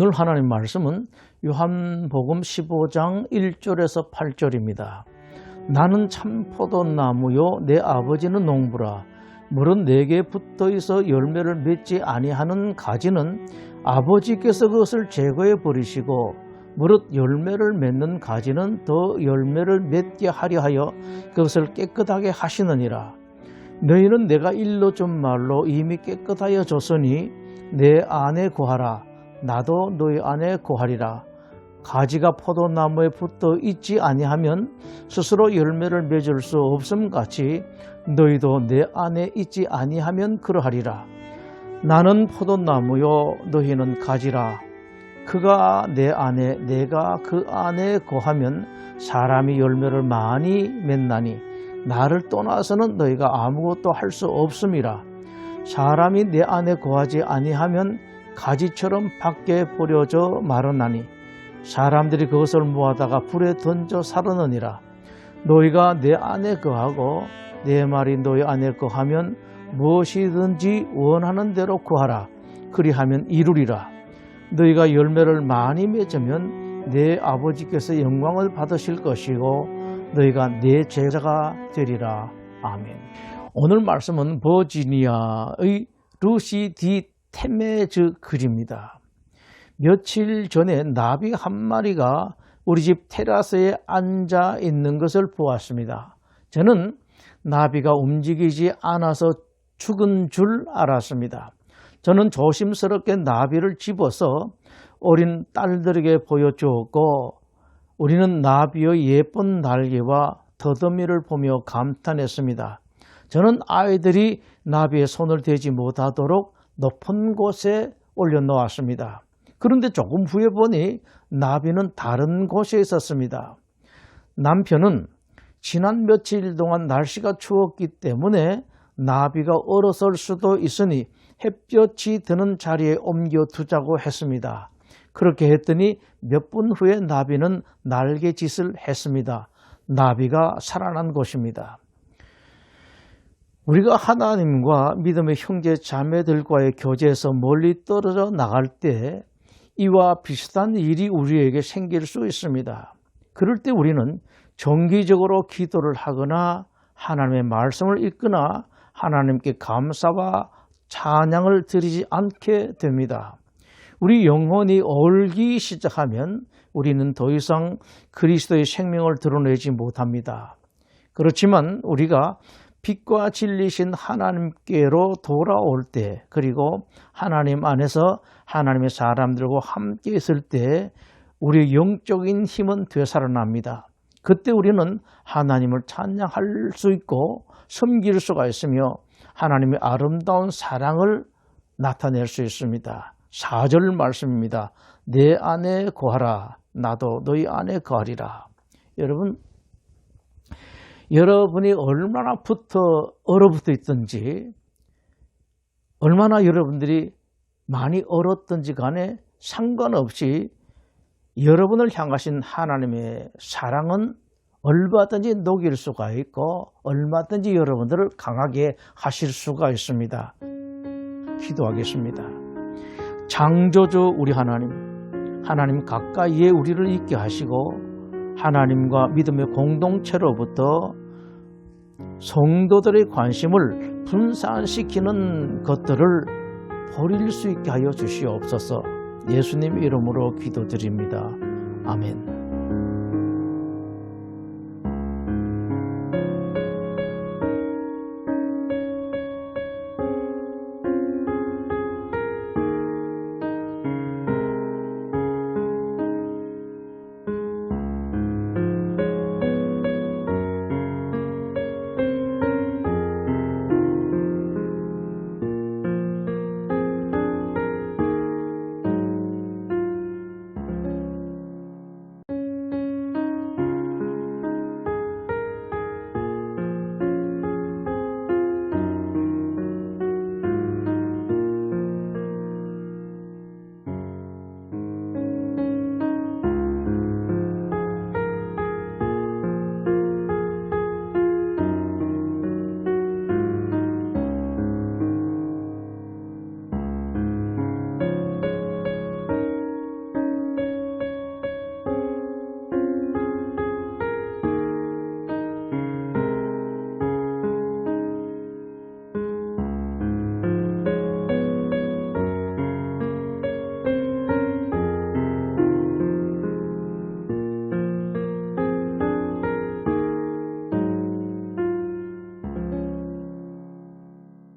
오늘 하나님 말씀은 요한복음 15장 1절에서 8절입니다. 나는 참 포도나무요 내 아버지는 농부라 물은 내게 붙어 있어 열매를 맺지 아니하는 가지는 아버지께서 그것을 제거해 버리시고 무릇 열매를 맺는 가지는 더 열매를 맺게 하려 하여 그것을 깨끗하게 하시느니라 너희는 내가 일로 좀 말로 이미 깨끗하여 졌으니 내 안에 거하라 나도 너희 안에 거하리라 가지가 포도나무에 붙어 있지 아니하면 스스로 열매를 맺을 수 없음 같이 너희도 내 안에 있지 아니하면 그러하리라. 나는 포도나무요 너희는 가지라. 그가 내 안에 내가 그 안에 거하면 사람이 열매를 많이 맺나니 나를 떠나서는 너희가 아무것도 할 수 없음이라. 사람이 내 안에 거하지 아니하면 가지처럼 밖에 버려져 마르나니 사람들이 그것을 모아다가 불에 던져 사르느니라. 너희가 내 안에 거하고 내 말이 너희 안에 거하면 무엇이든지 원하는 대로 구하라. 그리하면 이루리라. 너희가 열매를 많이 맺으면 내 아버지께서 영광을 받으실 것이고 너희가 내 제자가 되리라. 아멘. 오늘 말씀은 버지니아의 루시 디 테메즈 글입니다. 며칠 전에 나비 한 마리가 우리 집 테라스에 앉아 있는 것을 보았습니다. 저는 나비가 움직이지 않아서 죽은 줄 알았습니다. 저는 조심스럽게 나비를 집어서 어린 딸들에게 보여주었고 우리는 나비의 예쁜 날개와 더듬이를 보며 감탄했습니다. 저는 아이들이 나비의 손을 대지 못하도록 높은 곳에 올려놓았습니다. 그런데 조금 후에 보니 나비는 다른 곳에 있었습니다. 남편은 지난 며칠 동안 날씨가 추웠기 때문에 나비가 얼어설 수도 있으니 햇볕이 드는 자리에 옮겨 두자고 했습니다. 그렇게 했더니 몇 분 후에 나비는 날개짓을 했습니다. 나비가 살아난 것입니다. 우리가 하나님과 믿음의 형제 자매들과의 교제에서 멀리 떨어져 나갈 때 이와 비슷한 일이 우리에게 생길 수 있습니다. 그럴 때 우리는 정기적으로 기도를 하거나 하나님의 말씀을 읽거나 하나님께 감사와 찬양을 드리지 않게 됩니다. 우리 영혼이 얼기 시작하면 우리는 더 이상 그리스도의 생명을 드러내지 못합니다. 그렇지만 우리가 빛과 진리신 하나님께로 돌아올 때 그리고 하나님 안에서 하나님의 사람들과 함께 있을 때 우리의 영적인 힘은 되살아납니다. 그때 우리는 하나님을 찬양할 수 있고 섬길 수가 있으며 하나님의 아름다운 사랑을 나타낼 수 있습니다. 4절 말씀입니다. 내 안에 거하라. 나도 너희 안에 거하리라. 여러분, 여러분이 얼마나 붙어, 얼어붙어 있든지, 얼마나 여러분들이 많이 얼었든지 간에 상관없이 여러분을 향하신 하나님의 사랑은 얼마든지 녹일 수가 있고 얼마든지 여러분들을 강하게 하실 수가 있습니다. 기도하겠습니다. 창조주 우리 하나님, 하나님 가까이에 우리를 있게 하시고 하나님과 믿음의 공동체로부터 성도들의 관심을 분산시키는 것들을 버릴 수 있게 하여 주시옵소서 예수님 이름으로 기도드립니다. 아멘.